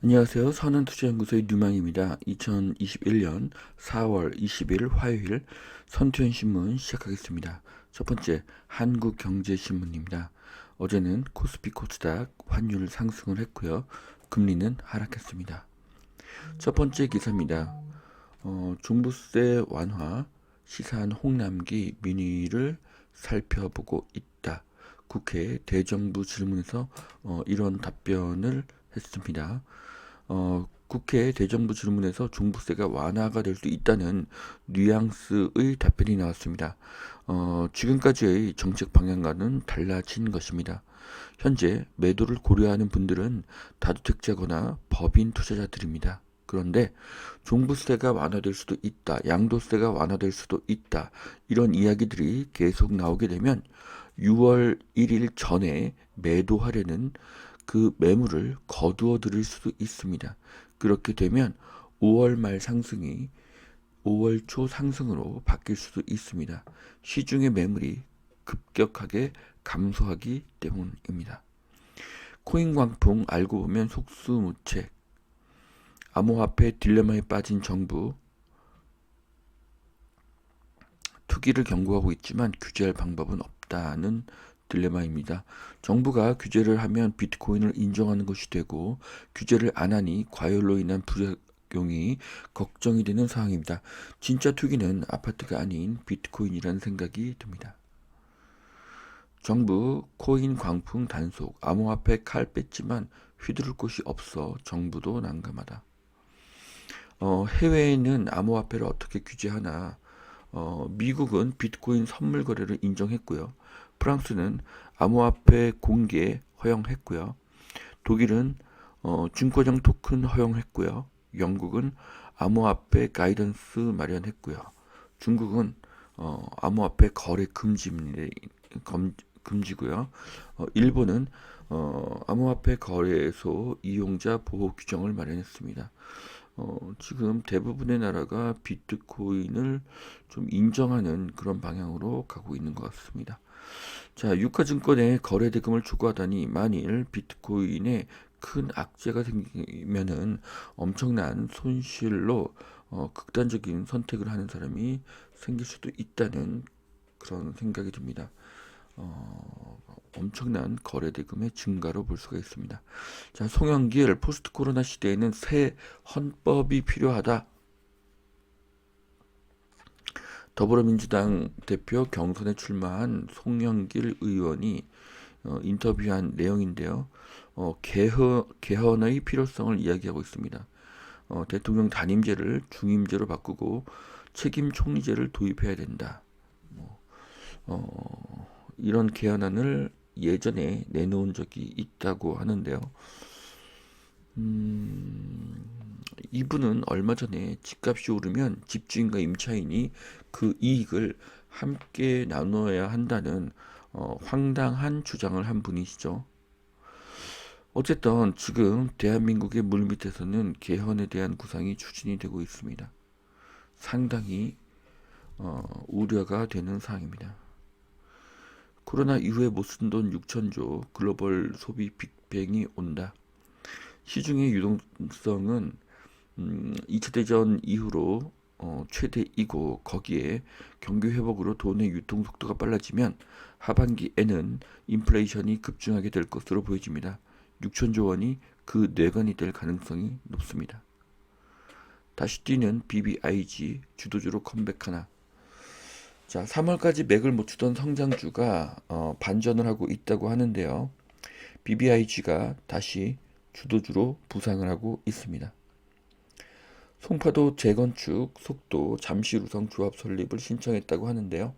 안녕하세요. 선은투자연구소의 뉴망입니다. 2021년 4월 20일 화요일 선투연신문 시작하겠습니다. 첫 번째 한국경제신문입니다. 어제는 코스피 코스닥 환율 상승을 했고요. 금리는 하락했습니다. 첫 번째 기사입니다. 어, 종부세 완화 시사한 홍남기 민의를 살펴보고 있다. 국회 대정부 질문에서 어, 이런 답변을 했습니다. 어, 국회 대정부 질문에서 종부세가 완화가 될 수 있다는 뉘앙스의 답변이 나왔습니다. 어, 지금까지의 정책 방향과는 달라진 것입니다. 현재 매도를 고려하는 분들은 다주택자거나 법인 투자자들입니다. 그런데 종부세가 완화될 수도 있다, 양도세가 완화될 수도 있다, 이런 이야기들이 계속 나오게 되면 6월 1일 전에 매도하려는 그 매물을 거두어 들일 수도 있습니다. 그렇게 되면 5월 말 상승이 5월 초 상승으로 바뀔 수도 있습니다. 시중의 매물이 급격하게 감소하기 때문입니다. 코인 광풍 알고 보면 속수무책 암호화폐 딜레마에 빠진 정부 투기를 경고하고 있지만 규제할 방법은 없다는 딜레마입니다. 정부가 규제를 하면 비트코인을 인정하는 것이 되고 규제를 안 하니 과열로 인한 부작용이 걱정이 되는 상황입니다. 진짜 투기는 아파트가 아닌 비트코인이라는 생각이 듭니다. 정부 코인 광풍 단속 암호화폐 칼 뺐지만 휘두를 곳이 없어 정부도 난감하다. 어, 해외에는 암호화폐를 어떻게 규제하나 어, 미국은 비트코인 선물 거래를 인정했고요. 프랑스는 암호화폐 공개 허용했고요. 독일은 어, 증권형 토큰 허용했고요. 영국은 암호화폐 가이던스 마련했고요. 중국은 어, 암호화폐 거래 금지, 검, 금지고요. 어, 일본은 어, 암호화폐 거래소 이용자 보호 규정을 마련했습니다. 어, 지금 대부분의 나라가 비트코인을 좀 인정하는 그런 방향으로 가고 있는 것 같습니다. 자, 유가증권에 거래 대금을 추구하다니 만일 비트코인에 큰 악재가 생기면은 엄청난 손실로 어, 극단적인 선택을 하는 사람이 생길 수도 있다는 그런 생각이 듭니다. 어, 엄청난 거래 대금의 증가로 볼 수가 있습니다. 자, 송영길 포스트 코로나 시대에는 새 헌법이 필요하다. 더불어민주당 대표 경선에 출마한 송영길 의원이 어, 인터뷰한 내용인데요. 어, 개헌, 개헌의 필요성을 이야기하고 있습니다. 어, 대통령 단임제를 중임제로 바꾸고 책임 총리제를 도입해야 된다. 뭐, 어, 이런 개헌안을 예전에 내놓은 적이 있다고 하는데요. 음, 이분은 얼마 전에 집값이 오르면 집주인과 임차인이 그 이익을 함께 나눠야 한다는 어, 황당한 주장을 한 분이시죠. 어쨌든 지금 대한민국의 물밑에서는 개헌에 대한 구상이 추진이 되고 있습니다. 상당히 어, 우려가 되는 사항입니다. 코로나 이후에 못 쓴 돈 6천조 글로벌 소비 빅뱅이 온다. 시중의 유동성은 음, 2차 대전 이후로 어, 최대이고 거기에 경기 회복으로 돈의 유통 속도가 빨라지면 하반기에는 인플레이션이 급증하게 될 것으로 보여집니다. 6천조 원이 그 뇌관이 될 가능성이 높습니다. 다시 뛰는 BBIG 주도주로 컴백하나. 자, 3월까지 맥을 못 추던 성장주가 어, 반전을 하고 있다고 하는데요. BBIG가 다시 주도주로 부상을 하고 있습니다. 송파도 재건축 속도 잠실우성 조합 설립을 신청했다고 하는데요.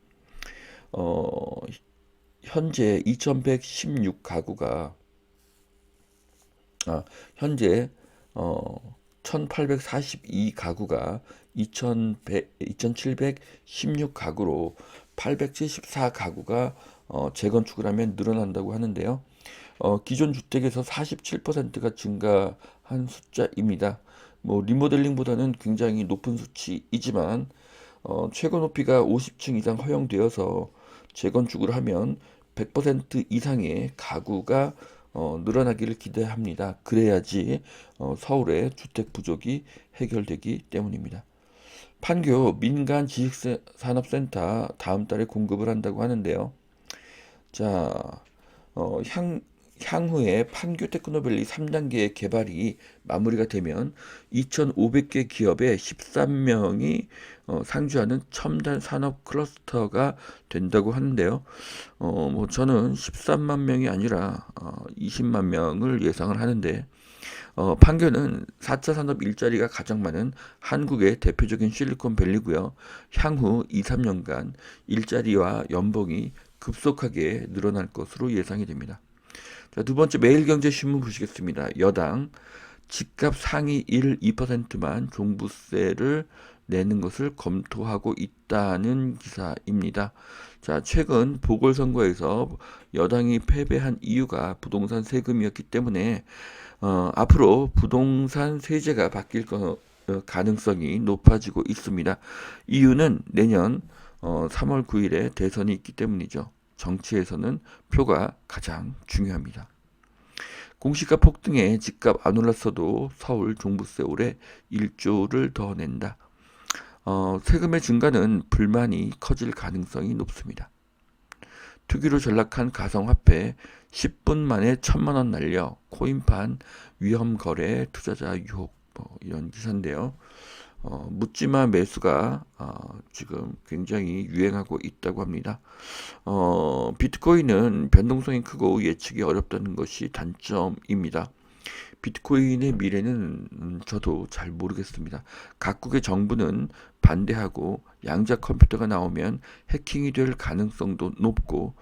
어, 현재 2116 가구가 아, 현재 어, 1842 가구가 2100, 2716 가구로 874 가구가 어, 재건축을 하면 늘어난다고 하는데요. 어, 기존 주택에서 47%가 증가한 숫자입니다. 뭐 리모델링보다는 굉장히 높은 수치이지만 어, 최고 높이가 50층 이상 허용되어서 재건축을 하면 100% 이상의 가구가 어, 늘어나기를 기대합니다. 그래야지 어, 서울의 주택 부족이 해결되기 때문입니다. 판교 민간 지식산업센터 다음 달에 공급을 한다고 하는데요. 자, 어, 향, 향후에 판교 테크노밸리 3단계 개발이 마무리가 되면 2,500개 기업의 13명이 어, 상주하는 첨단 산업 클러스터가 된다고 하는데요. 어, 뭐 저는 13만 명이 아니라 어, 20만 명을 예상을 하는데 어, 판교는 4차 산업 일자리가 가장 많은 한국의 대표적인 실리콘밸리고요. 향후 2, 3년간 일자리와 연봉이 급속하게 늘어날 것으로 예상이 됩니다. 자, 두 번째 매일경제신문 보시겠습니다. 여당 집값 상위 1, 2%만 종부세를 내는 것을 검토하고 있다는 기사입니다. 자, 최근 보궐선거에서 여당이 패배한 이유가 부동산 세금이었기 때문에 어, 앞으로 부동산 세제가 바뀔 거, 어, 가능성이 높아지고 있습니다. 이유는 내년 어, 3월 9일에 대선이 있기 때문이죠. 정치에서는 표가 가장 중요합니다. 공시가 폭등에 집값 안 올랐어도 서울 종부세 올해 1조를 더 낸다. 어, 세금의 증가는 불만이 커질 가능성이 높습니다. 투기로 전락한 가상화폐 10분 만에 천만 원 날려 코인판 위험 거래 투자자 유혹 뭐 이런 기사인데요. 어, 묻지마 매수가 어, 지금 굉장히 유행하고 있다고 합니다. 어, 비트코인은 변동성이 크고 예측이 어렵다는 것이 단점입니다. 비트코인의 미래는 음, 저도 잘 모르겠습니다. 각국의 정부는 반대하고 양자 컴퓨터가 나오면 해킹이 될 가능성도 높고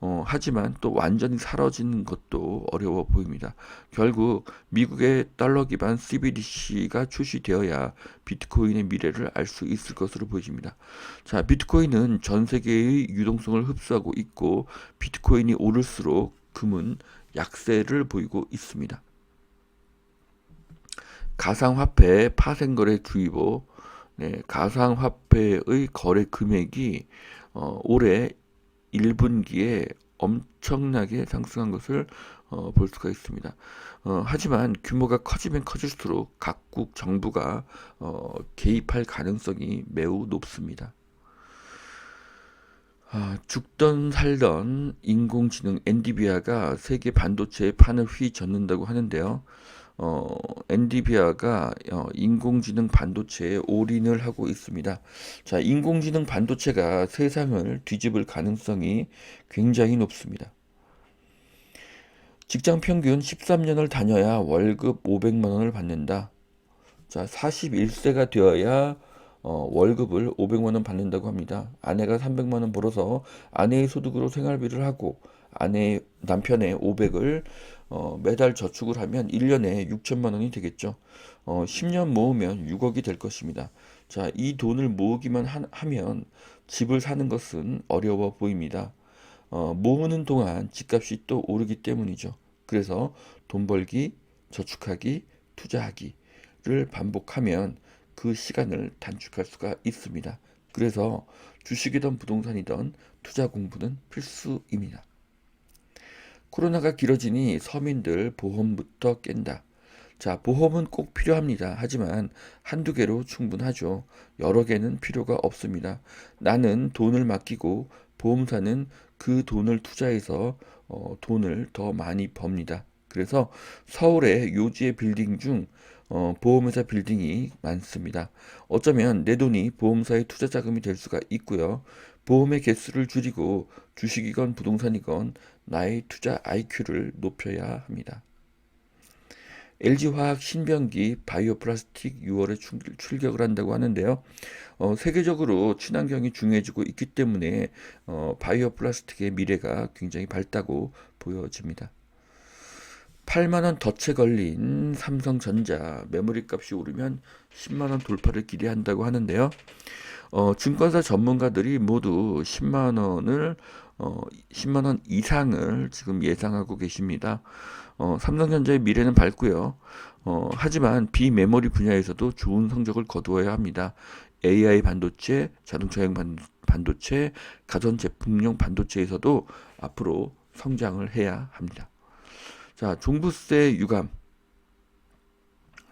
어, 하지만 또 완전히 사라지는 것도 어려워 보입니다. 결국 미국의 달러 기반 CBDC가 출시되어야 비트코인의 미래를 알 수 있을 것으로 보여집니다. 자, 비트코인은 전 세계의 유동성을 흡수하고 있고 비트코인이 오를수록 금은 약세를 보이고 있습니다. 가상화폐 파생거래 주의보, 네, 가상화폐의 거래 금액이 어, 올해 1분기에 엄청나게 상승한 것을 어, 볼 수가 있습니다. 어, 하지만 규모가 커지면 커질수록 각국 정부가 어, 개입할 가능성이 매우 높습니다. 아, 죽던 살던 인공지능 엔디비아가 세계 반도체의 판을 휘젓는다고 하는데요. 어, 엔디비아가 어, 인공지능 반도체에 올인을 하고 있습니다. 자, 인공지능 반도체가 세상을 뒤집을 가능성이 굉장히 높습니다. 직장 평균 13년을 다녀야 월급 500만 원을 받는다. 자, 41세가 되어야 어, 월급을 500만 원 받는다고 합니다. 아내가 300만 원 벌어서 아내의 소득으로 생활비를 하고 아내 남편의 500을 어, 매달 저축을 하면 1년에 6천만 원이 되겠죠. 어, 10년 모으면 6억이 될 것입니다. 자, 이 돈을 모으기만 하, 면 집을 사는 것은 어려워 보입니다. 어, 모으는 동안 집값이 또 오르기 때문이죠. 그래서 돈 벌기, 저축하기, 투자하기를 반복하면 그 시간을 단축할 수가 있습니다. 그래서 주식이든 부동산이든 투자 공부는 필수입니다. 코로나가 길어지니 서민들 보험부터 깬다. 자, 보험은 꼭 필요합니다. 하지만 한두 개로 충분하죠. 여러 개는 필요가 없습니다. 나는 돈을 맡기고 보험사는 그 돈을 투자해서 어, 돈을 더 많이 법니다. 그래서 서울의 요지의 빌딩 중 어, 보험회사 빌딩이 많습니다. 어쩌면 내 돈이 보험사의 투자 자금이 될 수가 있고요. 보험의 개수를 줄이고 주식이건 부동산이건 나의 투자 IQ를 높여야 합니다. LG화학 신병기 바이오 플라스틱 6월에 출격을 한다고 하는데요. 어, 세계적으로 친환경이 중요해지고 있기 때문에 어, 바이오 플라스틱의 미래가 굉장히 밝다고 보여집니다. 8만원 덫에 걸린 삼성전자 메모리 값이 오르면 10만원 돌파를 기대한다고 하는데요. 어, 증권사 전문가들이 모두 10만원을 어, 10만원 이상을 지금 예상하고 계십니다. 어, 삼성전자의 미래는 밝고요. 어, 하지만 비메모리 분야에서도 좋은 성적을 거두어야 합니다. AI 반도체, 자동차용 반도체, 가전제품용 반도체에서도 앞으로 성장을 해야 합니다. 자, 종부세 유감.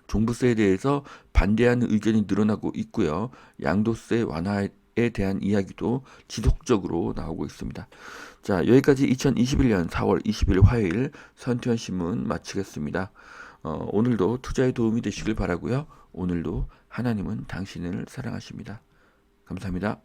종부세에 대해서 반대하는 의견이 늘어나고 있고요. 양도세 완화에 대한 이야기도 지속적으로 나오고 있습니다. 자, 여기까지 2021년 4월 20일 화요일 선태현 신문 마치겠습니다. 어, 오늘도 투자에 도움이 되시길 바라고요. 오늘도 하나님은 당신을 사랑하십니다. 감사합니다.